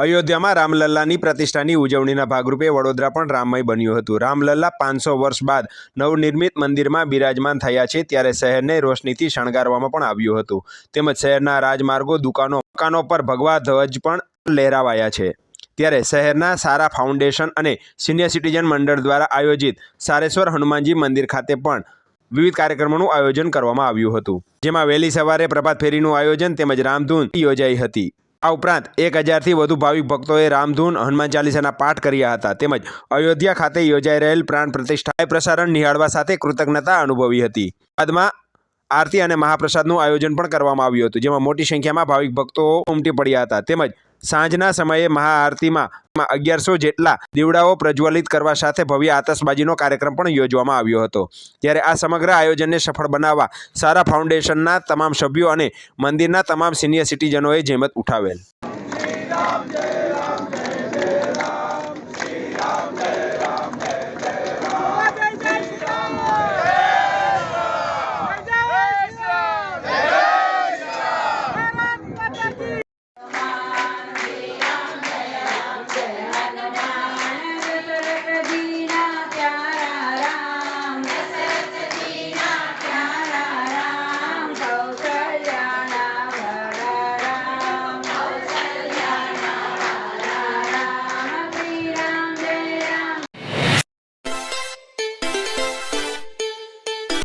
અયોધ્યામાં રામલલ્લાની પ્રતિષ્ઠાની ઉજવણીના ભાગરૂપે વડોદરા પણ રામમય બન્યું હતું. રામલલ્લા પાંચસો વર્ષ બાદ નવનિર્મિત મંદિરમાં બિરાજમાન થયા છે, ત્યારે શહેરને રોશનીથી શણગારવામાં પણ આવ્યું હતું. તેમજ શહેરના રાજમાર્ગો, દુકાનો દુકાનો પર ભગવા ધ્વજ પણ લહેરાવાયા છે. ત્યારે શહેરના સારા ફાઉન્ડેશન અને સિનિયર સિટીઝન મંડળ દ્વારા આયોજિત સારેશ્વર હનુમાનજી મંદિર ખાતે પણ વિવિધ કાર્યક્રમોનું આયોજન કરવામાં આવ્યું હતું. જેમાં વહેલી સવારે પ્રભાત ફેરીનું આયોજન તેમજ રામધૂન યોજાઈ હતી. આ ઉપરાંત એક હજારથી વધુ ભાવિક ભક્તોએ રામધૂન હનુમાન ચાલીસાના પાઠ કર્યા હતા. તેમજ અયોધ્યા ખાતે યોજાઈ રહેલ પ્રાણ પ્રતિષ્ઠાએ પ્રસારણ નિહાળવા સાથે કૃતજ્ઞતા અનુભવી હતી. બાદમાં આરતી અને મહાપ્રસાદનું આયોજન પણ કરવામાં આવ્યું હતું, જેમાં મોટી સંખ્યામાં ભાવિક ભક્તો ઉમટી પડ્યા હતા. તેમજ સાંજના સમયે મહાઆરતીમાં અગિયારસો જેટલા દીવડાઓ પ્રજ્વલિત કરવા સાથે ભવ્ય આતશબાજીનો કાર્યક્રમ પણ યોજવામાં આવ્યો હતો. ત્યારે આ સમગ્ર આયોજનને સફળ બનાવવા સારા ફાઉન્ડેશનના તમામ સભ્યો અને મંદિરના તમામ સિનિયર સિટીઝનોએ જેમત ઉઠાવેલ.